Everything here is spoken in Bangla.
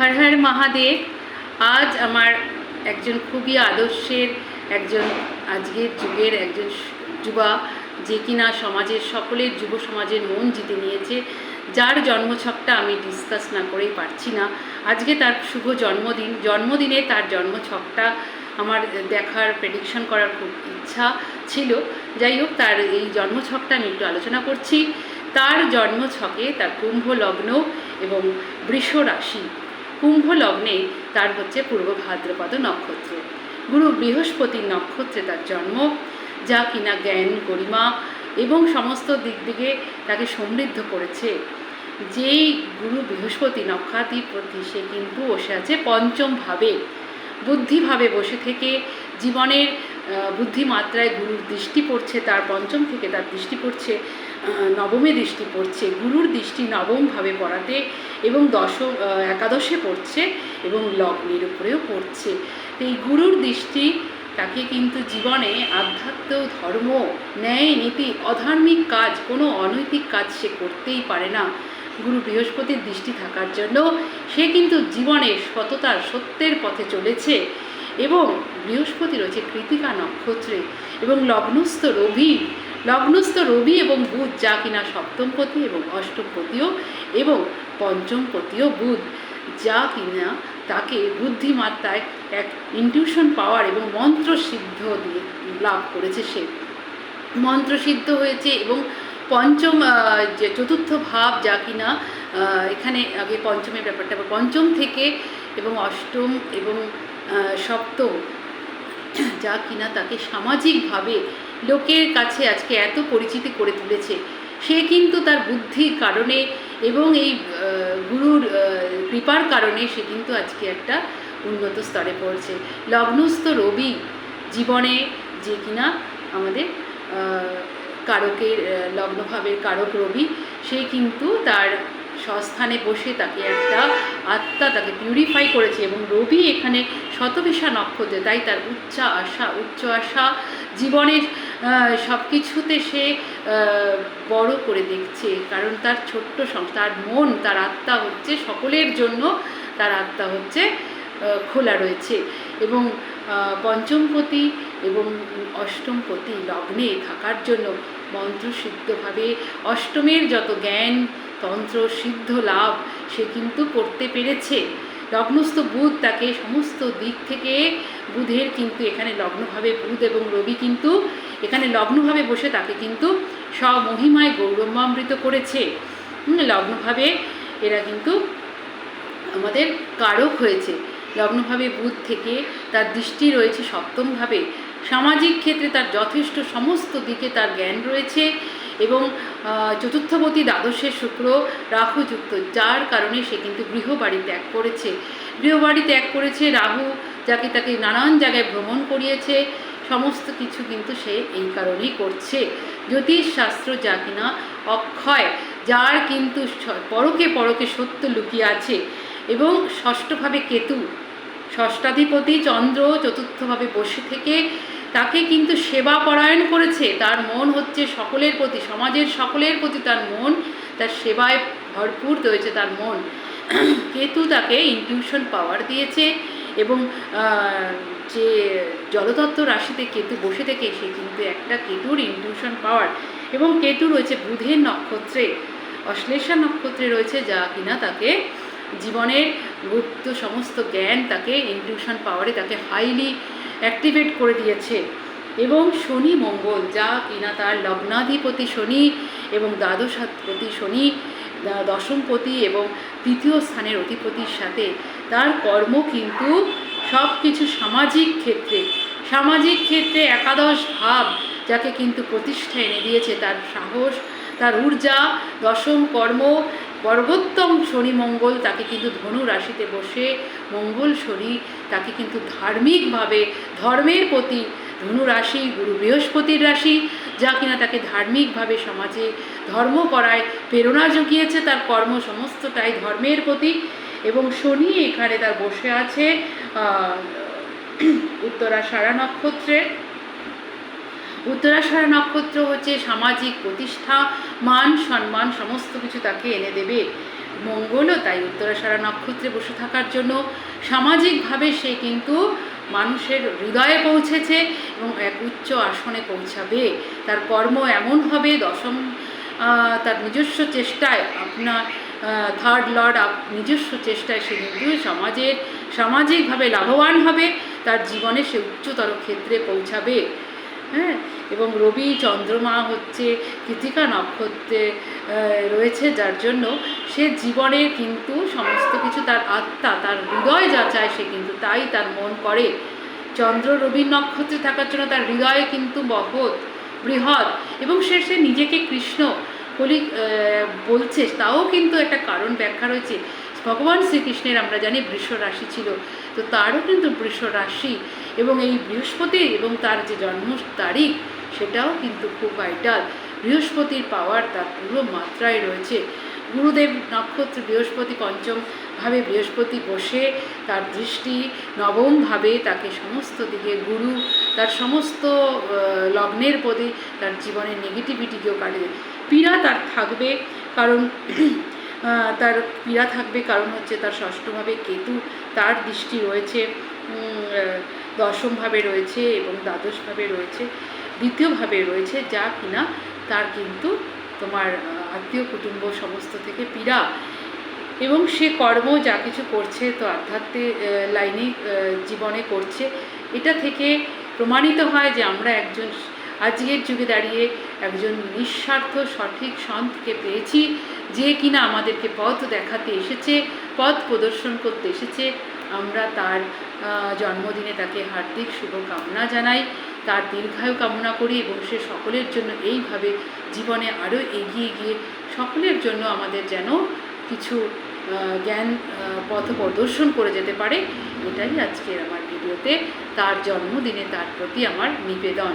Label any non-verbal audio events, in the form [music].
হর হর মহাদেব। আজ আমার একজন খুবই আদর্শের, একজন আজকের যুগের একজন যুবা, যে কিনা সমাজের, সকলের যুব সমাজের মন জিতে নিয়েছে, যার জন্মছকটা আমি ডিসকাস না করেই পারছি না। আজকে তার শুভ জন্মদিন। জন্মদিনে তার জন্মছকটা আমার দেখার প্রেডিকশন করার খুব ইচ্ছা ছিল। যাই হোক, তার এই জন্মছকটা আমি একটু আলোচনা করছি। তার জন্মছকে তার কুম্ভ লগ্ন এবং বৃষ রাশি কুম্ভ লগ্নে তার হচ্ছে পূর্ব ভাদ্রপদ নক্ষত্র। গুরু বৃহস্পতির নক্ষত্রে তার জন্ম, যা কিনা জ্ঞান, গরিমা এবং সমস্ত দিক দিকে তাকে সমৃদ্ধ করেছে। যেই গুরু বৃহস্পতি নক্ষাধিপতি সে কিন্তু বসে আছে পঞ্চমভাবে বুদ্ধিভাবে বসে থেকে জীবনের বুদ্ধিমাত্রায় গুরুর দৃষ্টি পড়ছে তার পঞ্চম থেকে তার দৃষ্টি পড়ছে নবমে দৃষ্টি পড়ছে গুরুর দৃষ্টি নবমভাবে পড়াতে এবং দশ আহ, একাদশে পড়ছে এবং লগ্নের উপরেও পড়ছে। তো এই গুরুর দৃষ্টি তাকে কিন্তু জীবনে আধ্যাত্ম ধর্ম ন্যায় নীতি অধার্মিক কাজ কোনো অনৈতিক কাজ সে করতেই পারে না। গুরু বৃহস্পতির দৃষ্টি থাকার জন্য সে কিন্তু জীবনে সততার সত্যের পথে চলেছে। এবং বৃহস্পতি রয়েছে কৃতিকা নক্ষত্রে এবং লগ্নস্থ রবি লগ্নস্থ রবি এবং বুধ, যা কিনা সপ্তমপতি এবং অষ্টমপতিও এবং পঞ্চমপতিও বুধ, যা কিনা তাকে বুদ্ধিমাত্রায় এক ইনটিউশন পাওয়ার এবং মন্ত্রসিদ্ধ দিয়ে লাভ করেছে সে। মন্ত্রসিদ্ধ হয়েছে এবং পঞ্চম যে চতুর্থ ভাব, যা কিনা এখানে আগে পঞ্চমের ব্যাপারটা, পঞ্চম থেকে এবং অষ্টম এবং সপ্তম যা কিনা তাকে সামাজিকভাবে লোকের কাছে আজকে এত পরিচিতি করে তুলেছে। সে কিন্তু তার বুদ্ধির কারণে এবং এই গুরুর কৃপার কারণে সে কিন্তু আজকে একটা উন্নত স্তরে পড়ছে। লগ্নস্থ রবি জীবনে যে কিনা আমাদের কারকের লগ্নভাবের কারক রবি, সে কিন্তু তার স্বস্থানে বসে তাকে একটা আত্মা তাকে পিউরিফাই করেছে এবং রবি এখানে শতবিশা নক্ষত্রে, তাই তার উচ্চ আশা উচ্চ আশা জীবনের সব কিছুতে সে বড় করে দেখছে। কারণ তার ছোট্ট তার মন, তার আত্মা হচ্ছে সকলের জন্য তার আত্মা হচ্ছে খোলা রয়েছে। এবং পঞ্চমপতি এবং অষ্টমপতি লগ্নে থাকার জন্য মন্ত্রসিদ্ধভাবে অষ্টমের যত জ্ঞান তন্ত্র, সিদ্ধ লাভ সে কিন্তু করতে পেরেছে। লগ্নস্থ বুধ তাকে সমস্ত দিক থেকে, বুধের কিন্তু এখানে লগ্নভাবে বুধ এবং রবি কিন্তু এখানে লগ্নভাবে বসে তাকে কিন্তু স্বমহিমায় গৌরবামৃত করেছে। লগ্নভাবে এরা কিন্তু আমাদের কারক হয়েছে। লগ্নভাবে বুধ থেকে তার দৃষ্টি রয়েছে সপ্তমভাবে। সামাজিক ক্ষেত্রে তার যথেষ্ট সমস্ত দিকে তার জ্ঞান রয়েছে। এবং চতুর্থবতী দ্বাদশের শুক্র রাহুযুক্ত, যার কারণে সে কিন্তু গৃহবাড়ি ত্যাগ করেছে। গৃহবাড়ি ত্যাগ করেছে রাহু, যাকে তাকে নানান জায়গায় ভ্রমণ করিয়েছে, সমস্ত কিছু কিন্তু সে এই কারণেই করছে। জ্যোতিষ শাস্ত্র যা কিনা অক্ষয়, যার কিন্তু পরকে পরকে সত্য লুকিয়ে আছে এবং ষষ্ঠভাবে কেতু ষষ্ঠাধিপতি চন্দ্র চতুর্থভাবে বসে থেকে তাকে কিন্তু সেবা পরায়ণ করেছে। তার মন হচ্ছে সকলের প্রতি, সমাজের সকলের প্রতি তার মন, তার সেবায় ভরপুর রয়েছে তার মন। কেতু তাকে ইনটিউশন পাওয়ার দিয়েছে এবং যে জলতত্ত্ব রাশিতে কেতু বসে থেকে সে কিন্তু একটা কেতুর ইনটিউশন পাওয়ার এবং কেতু রয়েছে বুধের নক্ষত্রে। অশ্লেষা নক্ষত্রে রয়েছে যা কিনা তাকে জীবনের গুপ্ত সমস্ত জ্ঞান, তাকে ইনটিউশন পাওয়ারে তাকে হাইলি অ্যাক্টিভেট করে দিয়েছে। এবং শনি মঙ্গল, যা কিনা তার লগ্নাধিপতি শনি এবং দ্বাদশাধিপতি শনি দশমপতি এবং তৃতীয় স্থানের অধিপতির সাথে তার কর্ম কিন্তু সব কিছু সামাজিক ক্ষেত্রে সামাজিক ক্ষেত্রে একাদশ ভাব যাকে কিন্তু প্রতিষ্ঠা এনে দিয়েছে, তার সাহস, তার ঊর্জা, দশম কর্ম বর্গোত্তম শনি মঙ্গল, তাকে কিন্তু ধনু রাশিতে বসে মঙ্গল শনি, তাকে কিন্তু ধার্মিকভাবে ধর্মের প্রতি ধনু রাশি, গুরু বৃহস্পতির রাশি, যা কিনা তাকে ধার্মিকভাবে সমাজে ধর্ম করায় প্রেরণা জুগিয়েছে, তার কর্ম সমস্তটাই ধর্মের প্রতি। এবং শনি এখানে তার বসে আছে উত্তরা সারা নক্ষত্রে। উত্তরাষাঢ়া নক্ষত্র হচ্ছে সামাজিক প্রতিষ্ঠা, মান, সম্মান, সমস্ত কিছু তাকে এনে দেবে। মঙ্গলও তাই উত্তরাষাঢ়া নক্ষত্রে বসে থাকার জন্য। সামাজিকভাবে সে কিন্তু মানুষের হৃদয়ে পৌঁছেছে এবং এক উচ্চ আসনে পৌঁছাবে। তার কর্ম এমন হবে, দশম তার নিজস্ব চেষ্টায় আপনার থার্ড লর্ড নিজস্ব চেষ্টায় সে কিন্তু সমাজের, সামাজিকভাবে লাভবান হবে। তার জীবনে সে উচ্চতর ক্ষেত্রে পৌঁছাবে। হ্যাঁ এবং রবি চন্দ্রমা হচ্ছে কৃতিকা নক্ষত্রে রয়েছে, যার জন্য সে জীবনের কিন্তু সমস্ত কিছু তার আত্মা, তার হৃদয় যা চায় সে কিন্তু তাই তার মন করে। চন্দ্র রবি নক্ষত্রে থাকার জন্য তার হৃদয়ে কিন্তু বহৎ, বৃহৎ, এবং সে সে নিজেকে কৃষ্ণ বলি বলছে। তাও কিন্তু একটা কারণ ব্যাখ্যা রয়েছে। ভগবান শ্রীকৃষ্ণের আমরা জানি বৃষ রাশি ছিল, তো তারও কিন্তু বৃষ রাশি এবং এই বৃহস্পতি এবং তার যে জন্ম তারিখ, সেটাও কিন্তু খুব ভাইটাল বৃহস্পতির পাওয়ার তার পুরো মাত্রায় রয়েছে। গুরুদেব নক্ষত্র বৃহস্পতি পঞ্চম ভাবে বৃহস্পতি বসে তার দৃষ্টি নবমভাবে তাকে সমস্ত দিকে গুরু, তার সমস্ত লগ্নের প্রতি তার জীবনের নেগেটিভিটিকেও কাটিয়ে পীড়া তার থাকবে কারণ [clears throat] তার পীড়া থাকবে কারণ হচ্ছে তার ষষ্ঠভাবে কেতু তার দৃষ্টি রয়েছে। দশমভাবে রয়েছে এবং দ্বাদশভাবে রয়েছে, দ্বিতীয়ভাবে রয়েছে, যা কিনা তার কিন্তু তোমার আত্মীয় কুটুম্ব সমস্ত থেকে পীড়া। এবং সে কর্ম যা কিছু করছে তো আধ্যাত্মিক লাইনে জীবনে করছে, এটা থেকে প্রমাণিত হয় যে আমরা একজন আজকের যুগে দাঁড়িয়ে একজন নিঃস্বার্থ, সঠিক সন্তকে পেয়েছি, যে কিনা আমাদেরকে পথ দেখাতে এসেছে, পথ প্রদর্শন করতে এসেছে আমরা তার জন্মদিনে তাকে হার্দিক শুভকামনা জানাই। তার দীর্ঘায়ু কামনা করি এবং সে সকলের জন্য এইভাবে জীবনে আরও এগিয়ে গিয়ে সকলের জন্য আমাদের যেন কিছু জ্ঞান পথ প্রদর্শন করে যেতে পারে। এটাই আজকের আমার ভিডিওতে। তার জন্মদিনে তার প্রতি আমার নিবেদন।